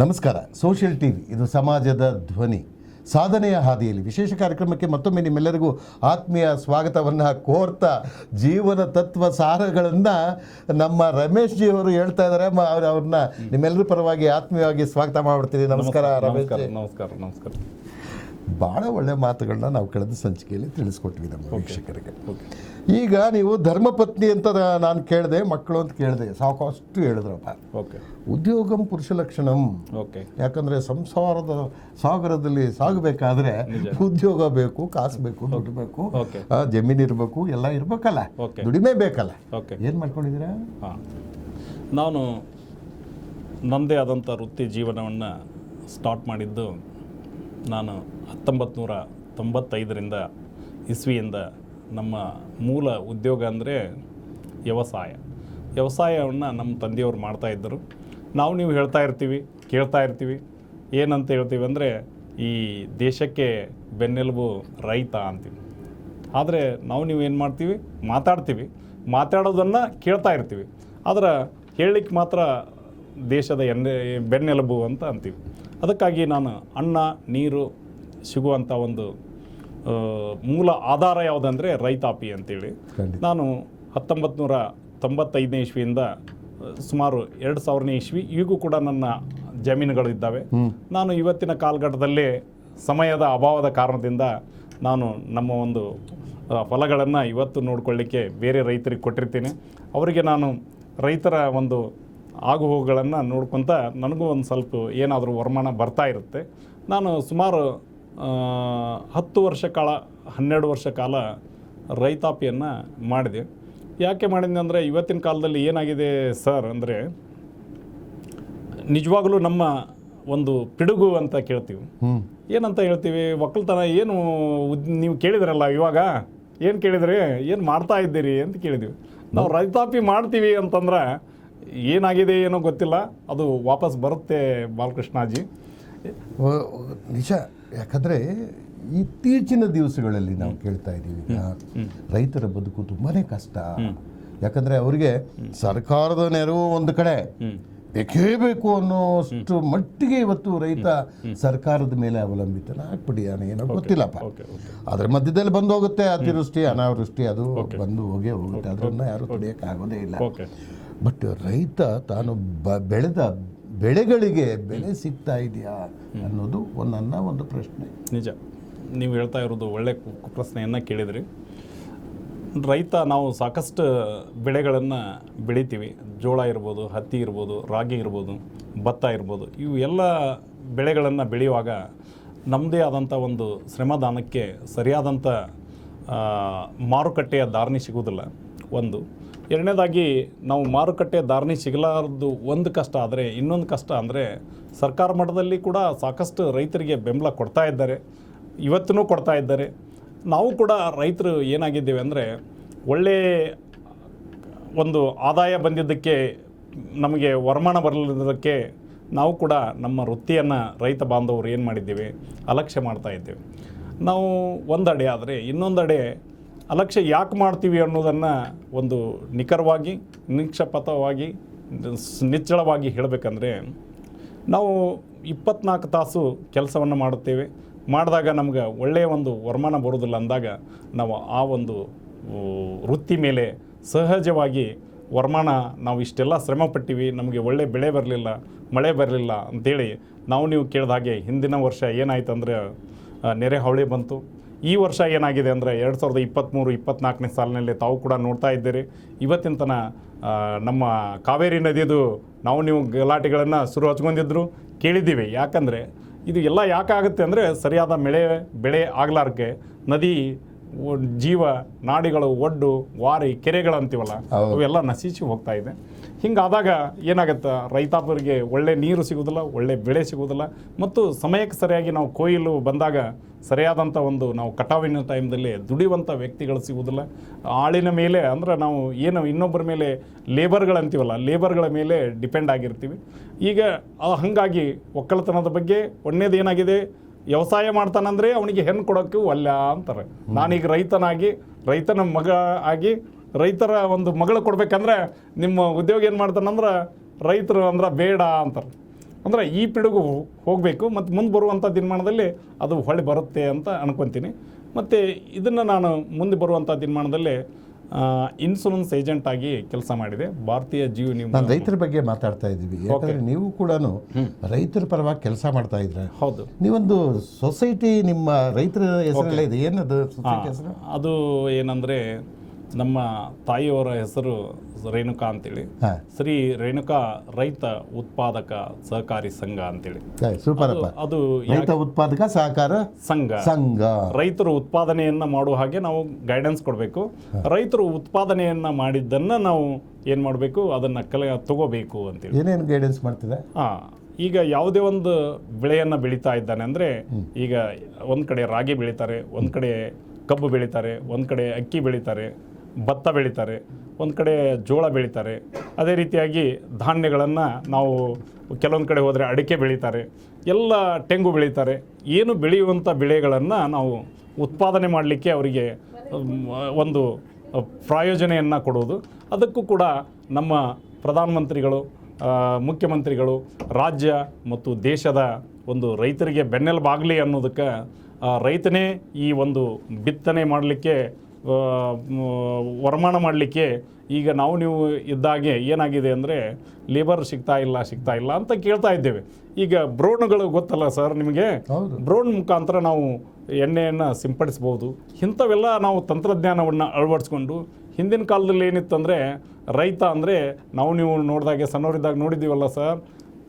ನಮಸ್ಕಾರ. Social TV ಇದು ಸಮಾಜದ ಧ್ವನಿ. ಸಾಧನೆಯ ಹಾದಿಯಲ್ಲಿ ವಿಶೇಷ ಕಾರ್ಯಕ್ರಮಕ್ಕೆ ಮತ್ತೊಮ್ಮೆ ನಿಮ್ಮೆಲ್ಲರಿಗೂ ಆತ್ಮೀಯ ಸ್ವಾಗತವನ್ನು ಕೋರ್ತಾ ಜೀವನ ತತ್ವ ಸಾರಗಳನ್ನು ನಮ್ಮ ರಮೇಶ್ ಜಿ ಅವರು ಹೇಳ್ತಾ ಇದ್ದಾರೆ ಅವ್ರನ್ನ ನಿಮ್ಮೆಲ್ಲರ ಪರವಾಗಿ ಆತ್ಮೀಯವಾಗಿ ಸ್ವಾಗತ ಮಾಡ್ಬಿಡ್ತೀನಿ. ನಮಸ್ಕಾರ ರಮೇಶ್ ನಮಸ್ಕಾರ ನಮಸ್ಕಾರ. ಭಾಳ ಒಳ್ಳೆ ಮಾತುಗಳನ್ನ ನಾವು ಕಳೆದ ಸಂಚಿಕೆಯಲ್ಲಿ ತಿಳಿಸ್ಕೊಟ್ವಿ ನಮ್ಮ ವೀಕ್ಷಕರಿಗೆ. ಈಗ ನೀವು ಧರ್ಮಪತ್ನಿ ಅಂತ ನಾನು ಕೇಳಿದೆ ಮಕ್ಕಳು ಅಂತ ಕೇಳಿದೆ ಸಾಕಷ್ಟು ಹೇಳಿದ್ರಪ್ಪ. ಓಕೆ ಉದ್ಯೋಗಂ ಪುರುಷ ಲಕ್ಷಣಂ. ಓಕೆ ಯಾಕಂದ್ರೆ ಸಂಸಾರದ ಸಾಗರದಲ್ಲಿ ಸಾಗಬೇಕಾದ್ರೆ ಉದ್ಯೋಗ ಬೇಕು ಕಾಸು ಬೇಕು ದುಡ್ಡು ಬೇಕು ಜಮೀನು ಇರಬೇಕು ಎಲ್ಲ ಇರಬೇಕಲ್ಲ. ಓಕೆ ದುಡಿಮೆ ಬೇಕಲ್ಲ. ಓಕೆ ಏನು ಮಾಡ್ಕೊಂಡಿದ್ದೀರಾ? ಹಾಂ. ನಾನು ನನ್ನದೇ ಆದಂಥ ವೃತ್ತಿ ಜೀವನವನ್ನು ಸ್ಟಾರ್ಟ್ ಮಾಡಿದ್ದು ನಾನು ಹತ್ತೊಂಬತ್ತು ನೂರ ತೊಂಬತ್ತೈದರಿಂದ ಇಸ್ವಿಯಿಂದ ನಮ್ಮ ಮೂಲ ಉದ್ಯೋಗ ಅಂದರೆ ವ್ಯವಸಾಯ. ವ್ಯವಸಾಯವನ್ನು ನಮ್ಮ ತಂದೆಯವರು ಮಾಡ್ತಾಯಿದ್ದರು ನಾವು ನೀವು ಹೇಳ್ತಾ ಇರ್ತೀವಿ, ಕೇಳ್ತಾ ಇರ್ತೀವಿ. ಏನಂತ ಹೇಳ್ತೀವಿ ಅಂದರೆ ಈ ದೇಶಕ್ಕೆ ಬೆನ್ನೆಲುಬು ರೈತ ಅಂತೀವಿ. ಆದರೆ ನಾವು ನೀವು ಏನು ಮಾಡ್ತೀವಿ? ಮಾತಾಡ್ತೀವಿ. ಮಾತಾಡೋದನ್ನು ಕೇಳ್ತಾ ಇರ್ತೀವಿ. ಆದರೆ ಹೇಳಲಿಕ್ಕೆ ಮಾತ್ರ ದೇಶದ ಎನ್ನೆ, ಬೆನ್ನೆಲುಬು ಅಂತ ಅಂತೀವಿ. ಅದಕ್ಕಾಗಿ ನಾನು ಅನ್ನ, ನೀರು ಸಿಗುವಂಥ ಒಂದು ಮೂಲ ಆಧಾರ ಯಾವುದಂದರೆ ರೈತಾಪಿ ಅಂತೇಳಿ. ನಾನು ಹತ್ತೊಂಬತ್ತು ನೂರ ತೊಂಬತ್ತೈದನೇ ಇಸ್ವಿಯಿಂದ ಸುಮಾರು ಎರಡು ಸಾವಿರನೇ ಇಸ್ವಿ ಈಗೂ ಕೂಡ ನನ್ನ ಜಮೀನುಗಳಿದ್ದಾವೆ. ನಾನು ಇವತ್ತಿನ ಕಾಲಘಟ್ಟದಲ್ಲಿ ಸಮಯದ ಅಭಾವದ ಕಾರಣದಿಂದ ನಾನು ನಮ್ಮ ಒಂದು ಫಲಗಳನ್ನು ಇವತ್ತು ನೋಡಿಕೊಳ್ಳಿಕ್ಕೆ ಬೇರೆ ರೈತರಿಗೆ ಕೊಟ್ಟಿರ್ತೀನಿ. ಅವರಿಗೆ ನಾನು ರೈತರ ಒಂದು ಆಗುಹೋಗುಗಳನ್ನು ನೋಡ್ಕೊತ ನನಗೂ ಒಂದು ಸ್ವಲ್ಪ ಏನಾದರೂ ವರಮಾನ ಬರ್ತಾ ಇರುತ್ತೆ. ನಾನು ಸುಮಾರು ಹತ್ತು ವರ್ಷ ಕಾಲ ಹನ್ನೆರಡು ವರ್ಷ ಕಾಲ ರೈತಾಪಿಯನ್ನು ಮಾಡಿದೆ. ಯಾಕೆ ಮಾಡಿದ್ನಿ ಅಂದರೆ ಇವತ್ತಿನ ಕಾಲದಲ್ಲಿ ಏನಾಗಿದೆ ಸರ್ ಅಂದರೆ ನಿಜವಾಗಲೂ ನಮ್ಮ ಒಂದು ಪಿಡುಗು ಅಂತ ಕೇಳ್ತೀವಿ. ಏನಂತ ಹೇಳ್ತೀವಿ? ಒಕ್ಕಲ್ತನ ಏನು ಉದ್ ನೀವು ಕೇಳಿದ್ರಲ್ಲ ಇವಾಗ? ಏನು ಕೇಳಿದ್ರಿ? ಏನು ಮಾಡ್ತಾ ಇದ್ದೀರಿ ಅಂತ ಕೇಳಿದ್ವಿ. ನಾವು ರೈತಾಪಿ ಮಾಡ್ತೀವಿ ಅಂತಂದ್ರೆ ಏನಾಗಿದೆ ಏನೋ ಗೊತ್ತಿಲ್ಲ. ಅದು ವಾಪಸ್ ಬರುತ್ತೆ ಬಾಲಕೃಷ್ಣಾಜಿ. ನಿಜ. ಯಾಕಂದ್ರೆ ಇತ್ತೀಚಿನ ದಿವಸಗಳಲ್ಲಿ ನಾವು ಕೇಳ್ತಾ ಇದ್ದೀವಿ. ರೈತರ ಬದುಕು ತುಂಬಾನೇ ಕಷ್ಟ. ಯಾಕಂದ್ರೆ ಅವರಿಗೆ ಸರ್ಕಾರದ ನೆರವು ಒಂದು ಕಡೆ. ಬೇಕೇ ಬೇಕು ಅನ್ನೋಷ್ಟು ಮಟ್ಟಿಗೆ ಇವತ್ತು ರೈತ ಸರ್ಕಾರದ ಮೇಲೆ ಅವಲಂಬಿತನಾಗ್ಬಿಟ್ಟಿದ್ದಾನೆ ಏನೋ ಗೊತ್ತಿಲ್ಲಪ್ಪ. ಅದ್ರ ಮಧ್ಯದಲ್ಲಿ ಬಂದು ಹೋಗುತ್ತೆ ಅತಿವೃಷ್ಟಿ ಅನಾವೃಷ್ಟಿ ಅದು ಬಂದು ಹೋಗೇ ಹೋಗುತ್ತೆ. ಅದನ್ನ ಯಾರು ತಡೆಯಕ್ಕೆ ಆಗೋದೇ ಇಲ್ಲ. ಬಟ್ ರೈತ ತಾನು ಬ ಬೆಳೆದ ಬೆಳೆಗಳಿಗೆ ಬೆಲೆ ಸಿಗ್ತಾ ಇದೆಯಾ ಅನ್ನೋದು ಒಂದನ್ನ ಒಂದು ಪ್ರಶ್ನೆ. ನಿಜ. ನೀವು ಹೇಳ್ತಾ ಇರೋದು ಒಳ್ಳೆ ಪ್ರಶ್ನೆಯನ್ನು ಕೇಳಿದ್ರಿ. ರೈತ ನಾವು ಸಾಕಷ್ಟು ಬೆಳೆಗಳನ್ನು ಬೆಳಿತೀವಿ. ಜೋಳ ಇರ್ಬೋದು, ಹತ್ತಿ ಇರ್ಬೋದು, ರಾಗಿ ಇರ್ಬೋದು, ಭತ್ತ ಇರ್ಬೋದು. ಇವು ಎಲ್ಲ ಬೆಳೆಗಳನ್ನು ಬೆಳೆಯುವಾಗ ನಮ್ಮದೇ ಆದಂಥ ಒಂದು ಶ್ರಮದಾನಕ್ಕೆ ಸರಿಯಾದಂಥ ಮಾರುಕಟ್ಟೆಯ ಧಾರಣೆ ಸಿಗುವುದಿಲ್ಲ. ಒಂದು ಎರಡನೇದಾಗಿ ನಾವು ಮಾರುಕಟ್ಟೆ ಧಾರಣೆ ಸಿಗಲಾರದು ಒಂದು ಕಷ್ಟ, ಆದರೆ ಇನ್ನೊಂದು ಕಷ್ಟ ಅಂದರೆ ಸರ್ಕಾರ ಮಟ್ಟದಲ್ಲಿ ಕೂಡ ಸಾಕಷ್ಟು ರೈತರಿಗೆ ಬೆಂಬಲ ಕೊಡ್ತಾ ಇದ್ದಾರೆ ಇವತ್ತೂ ಕೊಡ್ತಾ ಇದ್ದಾರೆ. ನಾವು ಕೂಡ ರೈತರು ಏನಾಗಿದ್ದೇವೆ ಅಂದರೆ ಒಳ್ಳೆ ಒಂದು ಆದಾಯ ಬಂದಿದ್ದಕ್ಕೆ, ನಮಗೆ ವರಮಾನ ಬರಲಿದ್ದಕ್ಕೆ ನಾವು ಕೂಡ ನಮ್ಮ ವೃತ್ತಿಯನ್ನು ರೈತ ಬಾಂಧವರು ಏನು ಮಾಡಿದ್ದೇವೆ? ಅಲಕ್ಷ್ಯ ಮಾಡ್ತಾ ಇದ್ದೇವೆ. ನಾವು ಒಂದಡೆ, ಆದರೆ ಇನ್ನೊಂದೆಡೆ ಅಲಕ್ಷ್ಯ ಯಾಕೆ ಮಾಡ್ತೀವಿ ಅನ್ನೋದನ್ನು ಒಂದು ನಿಖರವಾಗಿ, ನಿಕ್ಷಪಥವಾಗಿ ಸ್- ನಿಚ್ಚಳವಾಗಿ ಹೇಳಬೇಕಂದ್ರೆ, ನಾವು ಇಪ್ಪತ್ನಾಲ್ಕು ತಾಸು ಕೆಲಸವನ್ನು ಮಾಡುತ್ತೇವೆ. ಮಾಡಿದಾಗ ನಮ್ಗೆ ಒಳ್ಳೆಯ ಒಂದು ವರಮಾನ ಬರೋದಿಲ್ಲ ಅಂದಾಗ ನಾವು ಆ ಒಂದು ವೃತ್ತಿ ಮೇಲೆ ಸಹಜವಾಗಿ ವರಮಾನ ನಾವು ಇಷ್ಟೆಲ್ಲ ಶ್ರಮ ಪಟ್ಟಿವಿ ನಮಗೆ ಒಳ್ಳೆ ಬೆಳೆ ಬರಲಿಲ್ಲ, ಮಳೆ ಬರಲಿಲ್ಲ ಅಂತೇಳಿ ನಾವು ನೀವು ಕೇಳಿದ ಹಾಗೆ ಹಿಂದಿನ ವರ್ಷ ಏನಾಯ್ತು ಅಂದರೆ ನೆರೆ ಹಾವಳಿ ಬಂತು. ಈ ವರ್ಷ ಏನಾಗಿದೆ ಅಂದರೆ ಎರಡು ಸಾವಿರದ ಇಪ್ಪತ್ತ್ಮೂರು ಇಪ್ಪತ್ತ್ನಾಲ್ಕನೇ ಸಾಲಿನಲ್ಲಿ ತಾವು ಕೂಡ ನೋಡ್ತಾ ಇದ್ದೀರಿ. ಇವತ್ತಿನ ತನ ನಮ್ಮ ಕಾವೇರಿ ನದಿಯದು ನಾವು ನೀವು ಗಲಾಟೆಗಳನ್ನು ಶುರು ಹಚ್ಕೊಂಡಿದ್ರು, ಕೇಳಿದ್ದೀವಿ. ಯಾಕಂದರೆ ಇದು ಎಲ್ಲ ಯಾಕಾಗುತ್ತೆ ಅಂದರೆ ಸರಿಯಾದ ಮಳೆ, ಬೆಳೆ ಆಗಲಾರಕ್ಕೆ ನದಿ ಜೀವ ನಾಡಿಗಳು ಒಡ್ಡು ವಾರಿ ಕೆರೆಗಳು ಅಂತೀವಲ್ಲ ಅವೆಲ್ಲ ನಶಿಸಿ ಹೋಗ್ತಾ ಇದೆ. ಹಿಂಗಾದಾಗ ಏನಾಗುತ್ತೆ? ರೈತಾಪರಿಗೆ ಒಳ್ಳೆ ನೀರು ಸಿಗುವುದಿಲ್ಲ ಒಳ್ಳೆ ಬೆಳೆ ಸಿಗೋದಿಲ್ಲ. ಮತ್ತು ಸಮಯಕ್ಕೆ ಸರಿಯಾಗಿ ನಾವು ಕೊಯ್ಲು ಬಂದಾಗ ಸರಿಯಾದಂಥ ಒಂದು ನಾವು ಕಟಾವಿನ ಟೈಮ್ದಲ್ಲಿ ದುಡಿಯುವಂಥ ವ್ಯಕ್ತಿಗಳು ಸಿಗುವುದಿಲ್ಲ ಆಳಿನ ಮೇಲೆ ಅಂದ್ರೆ ನಾವು ಏನು ಇನ್ನೊಬ್ಬರ ಮೇಲೆ ಲೇಬರ್ಗಳಂತೀವಲ್ಲ ಲೇಬರ್ಗಳ ಮೇಲೆ ಡಿಪೆಂಡ್ ಆಗಿರ್ತೀವಿ. ಈಗ ಹಾಗಾಗಿ ಒಕ್ಕಲತನದ ಬಗ್ಗೆ ಒಳ್ಳೇದು ಏನಾಗಿದೆ ವ್ಯವಸಾಯ ಮಾಡ್ತಾನಂದ್ರೆ ಅವನಿಗೆ ಹೆಣ್ಣು ಕೊಡೋಕ್ಕೆ ಒಲ್ಲ ಅಂತಾರೆ. ನಾನೀಗ ರೈತನಾಗಿ, ರೈತನ ಮಗ ಆಗಿ, ರೈತರ ಒಂದು ಮಗಳು ಕೊಡ್ಬೇಕಂದ್ರೆ ನಿಮ್ಮ ಉದ್ಯೋಗ ಏನು ಮಾಡ್ತಾನಂದ್ರೆ ರೈತರು ಅಂದ್ರೆ ಬೇಡ ಅಂತಾರೆ. ಅಂದರೆ ಈ ಪಿಡುಗು ಹೋಗಬೇಕು, ಮತ್ತು ಮುಂದೆ ಬರುವಂಥ ದಿನಮಾನದಲ್ಲಿ ಅದು ಹೊಳೆ ಬರುತ್ತೆ ಅಂತ ಅನ್ಕೊತೀನಿ. ಮತ್ತು ಇದನ್ನು ನಾನು ಮುಂದೆ ಬರುವಂಥ ದಿನಮಾನದಲ್ಲಿ ಇನ್ಶೂರೆನ್ಸ್ ಏಜೆಂಟ್ ಆಗಿ ಕೆಲಸ ಮಾಡಿದೆ. ಭಾರತೀಯ ಜೀವ ನಿಮ್ಮ ರೈತರ ಬಗ್ಗೆ ಮಾತಾಡ್ತಾ ಇದ್ದೀವಿ. ಯಾಕಂದ್ರೆ ನೀವು ಕೂಡ ರೈತರ ಪರವಾಗಿ ಕೆಲಸ ಮಾಡ್ತಾ ಇದ್ರೆ ಹೌದು. ನೀವೊಂದು ಸೊಸೈಟಿ ನಿಮ್ಮ ರೈತರ ಹೆಸರಲ್ಲೇ ಇದೆ. ಏನದು ಅದು ಏನಂದರೆ ನಮ್ಮ ತಾಯಿಯವರ ಹೆಸರು ರೇಣುಕಾ ಅಂತೇಳಿ. ಶ್ರೀ ರೇಣುಕಾ ರೈತ ಉತ್ಪಾದಕ ಸಹಕಾರಿ ಸಂಘ ಅಂತೇಳಿ. ಸೂಪರ್ ಅದು ರೈತ ಉತ್ಪಾದಕ ಸಹಕಾರ ಸಂಘ. ಸಂಘ. ರೈತರು ಉತ್ಪಾದನೆಯನ್ನ ಮಾಡುವ ಹಾಗೆ ನಾವು ಗೈಡೆನ್ಸ್ ಕೊಡಬೇಕು. ರೈತರು ಉತ್ಪಾದನೆಯನ್ನ ಮಾಡಿದ್ದನ್ನ ನಾವು ಏನ್ ಮಾಡಬೇಕು? ಅದನ್ನ ಕಲೆ ತಗೋಬೇಕು ಅಂತೇಳಿ. ಏನೇನು ಗೈಡೆನ್ಸ್ ಮಾಡ್ತಿದೆ? ಹಾ ಈಗ ಯಾವುದೇ ಒಂದು ಬೆಳೆಯನ್ನ ಬೆಳೀತಾ ಇದ್ದಾನೆ ಅಂದ್ರೆ ಈಗ ಒಂದ್ ಕಡೆ ರಾಗಿ ಬೆಳೀತಾರೆ ಒಂದ್ ಕಡೆ ಕಬ್ಬು ಬೆಳೀತಾರೆ ಒಂದ್ ಕಡೆ ಅಕ್ಕಿ ಬೆಳೀತಾರೆ. ಭತ್ತ ಬೆಳೀತಾರೆ, ಒಂದು ಕಡೆ ಜೋಳ ಬೆಳೀತಾರೆ, ಅದೇ ರೀತಿಯಾಗಿ ಧಾನ್ಯಗಳನ್ನು ನಾವು ಕೆಲವೊಂದು ಕಡೆ ಹೋದರೆ ಅಡಿಕೆ ಬೆಳೀತಾರೆ, ಎಲ್ಲ ತೆಂಗು ಬೆಳೀತಾರೆ. ಏನು ಬೆಳೆಯುವಂಥ ಬೆಳೆಗಳನ್ನು ನಾವು ಉತ್ಪಾದನೆ ಮಾಡಲಿಕ್ಕೆ ಅವರಿಗೆ ಒಂದು ಪ್ರಾಯೋಜನೆಯನ್ನು ಕೊಡೋದು ಅದಕ್ಕೂ ಕೂಡ ನಮ್ಮ ಪ್ರಧಾನಮಂತ್ರಿಗಳು ಮುಖ್ಯಮಂತ್ರಿಗಳು, ರಾಜ್ಯ ಮತ್ತು ದೇಶದ ಒಂದು ರೈತರಿಗೆ ಬೆನ್ನೆಲುಬಾಗಲಿ ಅನ್ನೋದಕ್ಕೆ ರೈತನೇ ಈ ಒಂದು ಬಿತ್ತನೆ ಮಾಡಲಿಕ್ಕೆ ವರಮಾನ ಮಾಡಲಿಕ್ಕೆ ಈಗ ನಾವು ನೀವು ಇದ್ದಾಗೆ ಏನಾಗಿದೆ ಅಂದರೆ ಲೇಬರ್ ಸಿಗ್ತಾ ಇಲ್ಲ ಸಿಗ್ತಾ ಇಲ್ಲ ಅಂತ ಕೇಳ್ತಾ ಇದ್ದೇವೆ. ಈಗ ಬ್ರೋಣ್ಗಳು ಗೊತ್ತಲ್ಲ ಸರ್ ನಿಮಗೆ? ಬ್ರೋಣ್ ಮುಖಾಂತರ ನಾವು ಎಣ್ಣೆಯನ್ನು ಸಿಂಪಡಿಸ್ಬೋದು. ಇಂಥವೆಲ್ಲ ನಾವು ತಂತ್ರಜ್ಞಾನವನ್ನು ಅಳವಡಿಸ್ಕೊಂಡು ಹಿಂದಿನ ಕಾಲದಲ್ಲಿ ಏನಿತ್ತಂದರೆ ರೈತ ಅಂದರೆ ನಾವು ನೀವು ನೋಡಿದಾಗೆ ಸಣ್ಣವರಿದ್ದಾಗ ನೋಡಿದ್ದೀವಲ್ಲ ಸರ್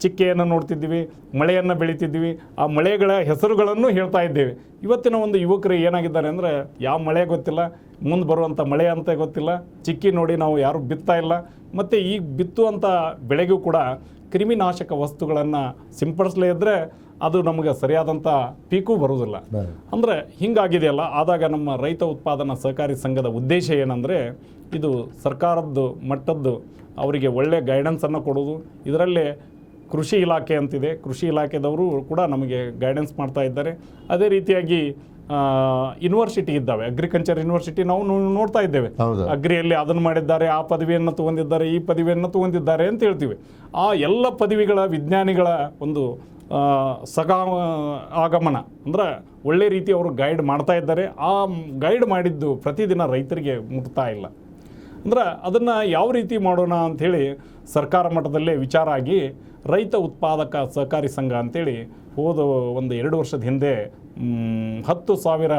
ಚಿಕ್ಕೆಯನ್ನು ನೋಡ್ತಿದ್ದೀವಿ ಮಳೆಯನ್ನು ಬೆಳೀತಿದ್ದೀವಿ ಆ ಮಳೆಗಳ ಹೆಸರುಗಳನ್ನು ಹೇಳ್ತಾ ಇದ್ದೇವೆ. ಇವತ್ತಿನ ಒಂದು ಯುವಕರು ಏನಾಗಿದ್ದಾರೆ ಅಂದರೆ ಯಾವ ಮಳೆ ಗೊತ್ತಿಲ್ಲ ಮುಂದೆ ಬರುವಂಥ ಮಳೆ ಅಂತ ಗೊತ್ತಿಲ್ಲ ಚಿಕ್ಕಿ ನೋಡಿ ನಾವು ಯಾರೂ ಬಿತ್ತಾ ಇಲ್ಲ ಮತ್ತು ಈಗ ಬಿತ್ತುವಂಥ ಬೆಳೆಗೂ ಕೂಡ ಕ್ರಿಮಿನಾಶಕ ವಸ್ತುಗಳನ್ನು ಸಿಂಪಡಿಸಲೇ ಇದ್ದರೆ ಅದು ನಮಗೆ ಸರಿಯಾದಂಥ ಪೀಕು ಬರುವುದಿಲ್ಲ. ಬರ ಅಂದರೆ ಹಿಂಗಾಗಿದೆಯಲ್ಲ ಆದಾಗ ನಮ್ಮ ರೈತ ಉತ್ಪಾದನಾ ಸಹಕಾರಿ ಸಂಘದ ಉದ್ದೇಶ ಏನಂದರೆ ಇದು ಸರ್ಕಾರದ್ದು ಮಟ್ಟದ್ದು ಅವರಿಗೆ ಒಳ್ಳೆಯ ಗೈಡೆನ್ಸನ್ನು ಕೊಡೋದು ಇದರಲ್ಲೇ ಕೃಷಿ ಇಲಾಖೆ ಅಂತಿದೆ. ಕೃಷಿ ಇಲಾಖೆದವರು ಕೂಡ ನಮಗೆ ಗೈಡೆನ್ಸ್ ಮಾಡ್ತಾ ಇದ್ದಾರೆ. ಅದೇ ರೀತಿಯಾಗಿ ಯೂನಿವರ್ಸಿಟಿ ಇದ್ದಾವೆ. ಅಗ್ರಿಕಲ್ಚರ್ ಯೂನಿವರ್ಸಿಟಿ ನಾವು ನೋಡ್ತಾ ಇದ್ದೇವೆ. ಅಗ್ರಿಯಲ್ಲಿ ಅದನ್ನು ಮಾಡಿದ್ದಾರೆ ಆ ಪದವಿಯನ್ನು ತಗೊಂಡಿದ್ದಾರೆ ಈ ಪದವಿಯನ್ನು ತಗೊಂಡಿದ್ದಾರೆ ಅಂತ ಹೇಳ್ತೀವಿ. ಆ ಎಲ್ಲ ಪದವಿಗಳ ವಿಜ್ಞಾನಿಗಳ ಒಂದು ಸಗಾ ಆಗಮನ ಅಂದ್ರೆ ಒಳ್ಳೆ ರೀತಿ ಅವರು ಗೈಡ್ ಮಾಡ್ತಾ ಇದ್ದಾರೆ. ಆ ಗೈಡ್ ಮಾಡಿದ್ದು ಪ್ರತಿದಿನ ರೈತರಿಗೆ ಮುಟ್ತಾ ಇಲ್ಲ. ಅಂದ್ರೆ ಅದನ್ನು ಯಾವ ರೀತಿ ಮಾಡೋಣ ಅಂಥೇಳಿ ಸರ್ಕಾರ ಮಟ್ಟದಲ್ಲೇ ವಿಚಾರ ಆಗಿ ರೈತ ಉತ್ಪಾದಕ ಸಹಕಾರಿ ಸಂಘ ಅಂತೇಳಿ ಹೋದ ಒಂದು ಎರಡು ವರ್ಷದ ಹಿಂದೆ ಹತ್ತು ಸಾವಿರ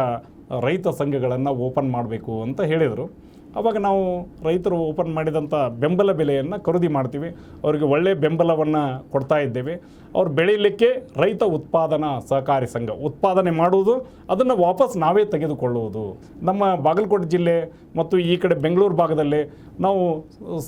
ರೈತ ಸಂಘಗಳನ್ನು ಓಪನ್ ಮಾಡಬೇಕು ಅಂತ ಹೇಳಿದರು. ಆವಾಗ ನಾವು ರೈತರು ಓಪನ್ ಮಾಡಿದಂಥ ಬೆಂಬಲ ಬೆಲೆಯನ್ನು ಖರೀದಿ ಮಾಡ್ತೀವಿ. ಅವರಿಗೆ ಒಳ್ಳೆಯ ಬೆಂಬಲವನ್ನು ಕೊಡ್ತಾ ಇದ್ದೇವೆ. ಅವ್ರು ಬೆಳೀಲಿಕ್ಕೆ ರೈತ ಉತ್ಪಾದನಾ ಸಹಕಾರಿ ಸಂಘ ಉತ್ಪಾದನೆ ಮಾಡುವುದು ಅದನ್ನು ವಾಪಸ್ ನಾವೇ ತೆಗೆದುಕೊಳ್ಳುವುದು. ನಮ್ಮ ಬಾಗಲಕೋಟೆ ಜಿಲ್ಲೆ ಮತ್ತು ಈ ಕಡೆ ಬೆಂಗಳೂರು ಭಾಗದಲ್ಲಿ ನಾವು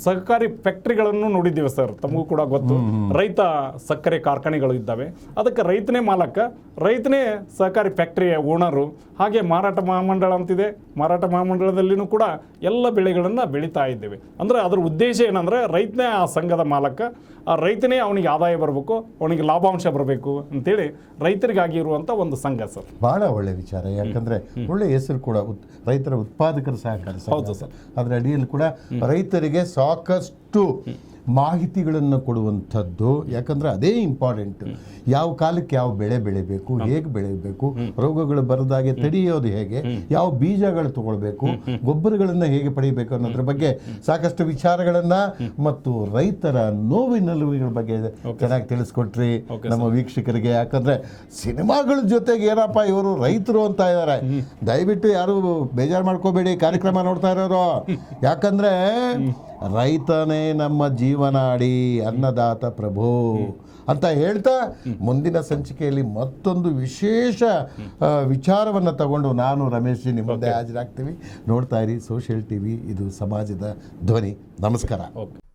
ಸಹಕಾರಿ ಫ್ಯಾಕ್ಟ್ರಿಗಳನ್ನು ನೋಡಿದ್ದೀವಿ ಸರ್. ತಮಗೂ ಕೂಡ ಗೊತ್ತು. ರೈತ ಸಕ್ಕರೆ ಕಾರ್ಖಾನೆಗಳು ಇದ್ದಾವೆ. ಅದಕ್ಕೆ ರೈತನೇ ಮಾಲಕ. ರೈತನೇ ಸಹಕಾರಿ ಫ್ಯಾಕ್ಟ್ರಿಯ ಓನರು. ಹಾಗೆ ಮಾರಾಟ ಮಹಾಮಂಡಳ ಅಂತಿದೆ. ಮಾರಾಟ ಮಹಾಮಂಡಳದಲ್ಲಿನೂ ಕೂಡ ಎಲ್ಲ ಬೆಳೆಗಳನ್ನು ಬೆಳೀತಾ ಇದ್ದೇವೆ. ಅಂದರೆ ಅದರ ಉದ್ದೇಶ ಏನಂದರೆ ರೈತನೇ ಆ ಸಂಘದ ಮಾಲಕ ಆ ರೈತನೇ ಅವನಿಗೆ ಆದಾಯ ಬರಬೇಕು ಅವನಿಗೆ ಲಾಭಾಂಶ ಬರಬೇಕು ಅಂತೇಳಿ ರೈತರಿಗಾಗಿ ಇರುವಂಥ ಒಂದು ಸಂಘ ಸರ್. ಭಾಳ ಒಳ್ಳೆ ವಿಚಾರ. ಯಾಕಂದರೆ ಒಳ್ಳೆ ಹೆಸರು ಕೂಡ ಉತ್- ರೈತರ ಉತ್ಪಾದಕರ ಸಹಕಾರ. ಹೌದು ಸರ್. ಅದರ ಅಡಿಯಲ್ಲಿ ಕೂಡ ರೈತರಿಗೆ ಸಾಕಷ್ಟು ಮಾಹಿತಿಗಳನ್ನು ಕೊಡುವಂಥದ್ದು ಯಾಕಂದ್ರೆ ಅದೇ ಇಂಪಾರ್ಟೆಂಟ್ ಯಾವ ಕಾಲಕ್ಕೆ ಯಾವ ಬೆಳೆ ಬೆಳಿಬೇಕು ಹೇಗೆ ಬೆಳಿಬೇಕು ರೋಗಗಳು ಬರದಾಗೆ ತಡೆಯೋದು ಹೇಗೆ ಯಾವ ಬೀಜಗಳು ತಗೊಳ್ಬೇಕು ಗೊಬ್ಬರಗಳನ್ನು ಹೇಗೆ ಪಡಿಬೇಕು ಅನ್ನೋದ್ರ ಬಗ್ಗೆ ಸಾಕಷ್ಟು ವಿಚಾರಗಳನ್ನು ಮತ್ತು ರೈತರ ನೋವಿನಲುವಿಗಳ ಬಗ್ಗೆ ಚೆನ್ನಾಗಿ ತಿಳಿಸ್ಕೊಟ್ರಿ. ನಮ್ಮ ವೀಕ್ಷಕರಿಗೆ ಯಾಕಂದ್ರೆ ಸಿನಿಮಾಗಳ ಜೊತೆಗೆ ಏನಪ್ಪ ಇವರು ರೈತರು ಅಂತ ಇದ್ದಾರೆ. ದಯವಿಟ್ಟು ಯಾರು ಬೇಜಾರು ಮಾಡ್ಕೋಬೇಡಿ ಕಾರ್ಯಕ್ರಮ ನೋಡ್ತಾ ಇರೋರು. ಯಾಕಂದ್ರೆ ರೈತನೇ ನಮ್ಮ ಜೀವನಾಡಿ ಅನ್ನದಾತ ಪ್ರಭು ಅಂತ ಹೇಳ್ತಾ ಮುಂದಿನ ಸಂಚಿಕೆಯಲ್ಲಿ ಮತ್ತೊಂದು ವಿಶೇಷ ವಿಚಾರವನ್ನು ತಗೊಂಡು ನಾನು ರಮೇಶ್ ಜಿ ನಿಮ್ಮ ಮುಂದೆ ಹಾಜರಾಗ್ತೀವಿ. ನೋಡ್ತಾ ಇರಿ ಸೋಷಿಯಲ್ ಟಿವಿ ಇದು ಸಮಾಜದ ಧ್ವನಿ. ನಮಸ್ಕಾರ. ಓಕೆ